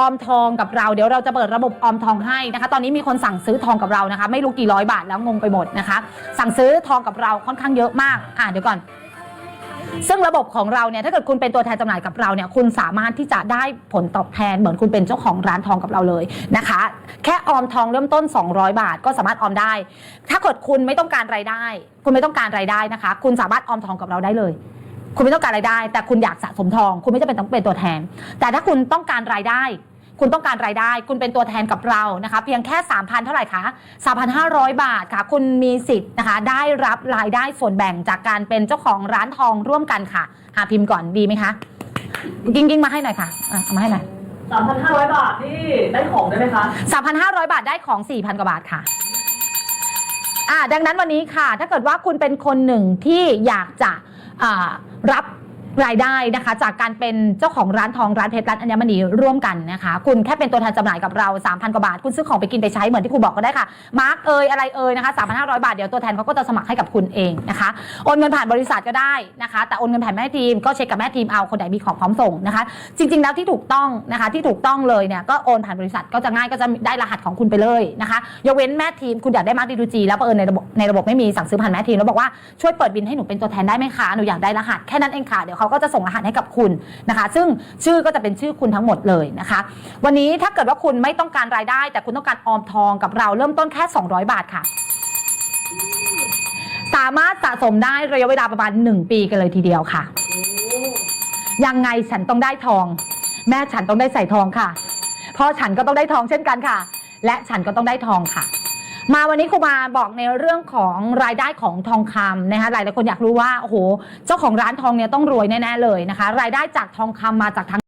ออมทองกับเราเดี๋ยวเราจะเปิดระบบออมทองให้นะคะ ตอนนี้มีคนสั่งซื้อทองกับเรานะคะ ไม่รู้กี่ร้อยบาทแล้วงงไปหมดนะคะ สั่งซื้อทองกับเราค่อนข้างเยอะมากอ่าเดี๋ยวก่อน ซึ่งระบบของเราเนี่ยถ้าเกิดคุณเป็นตัวแทนจำหน่ายกับเราเนี่ยคุณสามารถที่จะได้ผลตอบแทนเหมือนคุณเป็นเจ้าของร้านทองกับเราเลยนะคะ แค่ออมทองเริ่มต้น 200 บาท ก็สามารถออมได้ ถ้าเกิดคุณไม่ต้องการรายได้ คุณไม่ต้องการรายได้นะคะ คุณสามารถออมทองกับเราได้เลย คุณไม่ต้องการรายได้ แต่คุณอยากสะสมทอง คุณไม่จำเป็นต้องเป็นตัวแทน แต่ถ้าคุณต้องการรายได้ คุณต้องการรายได้ คุณเป็นตัวแทนกับเรานะคะ เพียงแค่ 3,000 เท่าไหร่คะ 3,500 บาทค่ะ คุณมีสิทธิ์นะคะ ได้รับรายได้ส่วนแบ่งจากการเป็นเจ้าของร้านทองร่วมกันค่ะหาพิมพ์ก่อนดีไหมคะกิ้งกิ้งมาให้หน่อยค่ะอะเอามาให้หน่อยสามพันห้าร้อยบาทนี่ได้ของได้ไหมคะ 3,500 บาทได้ของ 4,000 กว่าบาทค่ะอ่าดังนั้นวันนี้ค่ะ ถ้าเกิดว่าคุณเป็นคนหนึ่งที่อยากจะอ่า รับ รายได้นะคะ จากการเป็นเจ้าของร้านทองร้านเพชรร้านอัญมณีร่วมกันนะคะ คุณแค่เป็นตัวแทนจำหน่ายกับเรา 3,000 กว่าบาท คุณซื้อของไปกินไปใช้เหมือนที่ครูบอกก็ได้ค่ะ มาร์กเอยอะไรเอยนะคะ3,500 บาท เดี๋ยวตัวแทนเขาก็จะสมัครให้กับคุณเองนะคะ โอนเงินผ่านบริษัทก็ได้นะคะ แต่โอนเงินผ่านแม่ทีมก็เช็คกับแม่ทีมเอาคนไหนมีของพร้อมส่งนะคะ จริง ๆ แล้วที่ถูกต้องนะคะที่ถูกต้องเลยเนี่ยก็โอนผ่านบริษัทก็จะง่ายก็จะได้รหัสของคุณไปเลยนะคะยกเว้นแม่ทีมคุณอยากได้มาร์กดีดูจีแล้วเอิญในระบบในระบบไม่มีสั่งซื้อผ่านแม่ทีมแล้วบอกว่าช่วยเปิดบินให้หนูเป็นตัวแทนได้ไหมคะหนูอยากได้รหัสแค่นั้นเองค่ะเดี๋ยวเขาก็จะส่งรหัสให้กับคุณนะคะ ซึ่งชื่อก็จะเป็นชื่อคุณทั้งหมดเลยนะคะ วันนี้ถ้าเกิดว่าคุณไม่ต้องการรายได้ แต่คุณต้องการออมทองกับเราเริ่มต้นแค่ 200 บาทค่ะสามารถสะสมได้ระยะเวลาประมาณ 1 ปีกันเลยทีเดียวค่ะ ยังไงฉันต้องได้ทอง แม่ฉันต้องได้ใส่ทองค่ะ พ่อฉันก็ต้องได้ทองเช่นกันค่ะ และฉันก็ต้องได้ทองค่ะ มาวันนี้ครูมาบอกในเรื่องของรายได้ของทองคำนะคะหลายหลายคนอยากรู้ว่าโอ้โหเจ้าของร้านทองเนี่ยต้องรวยแน่ๆเลยนะคะ รายได้จากทองคำมาจากทาง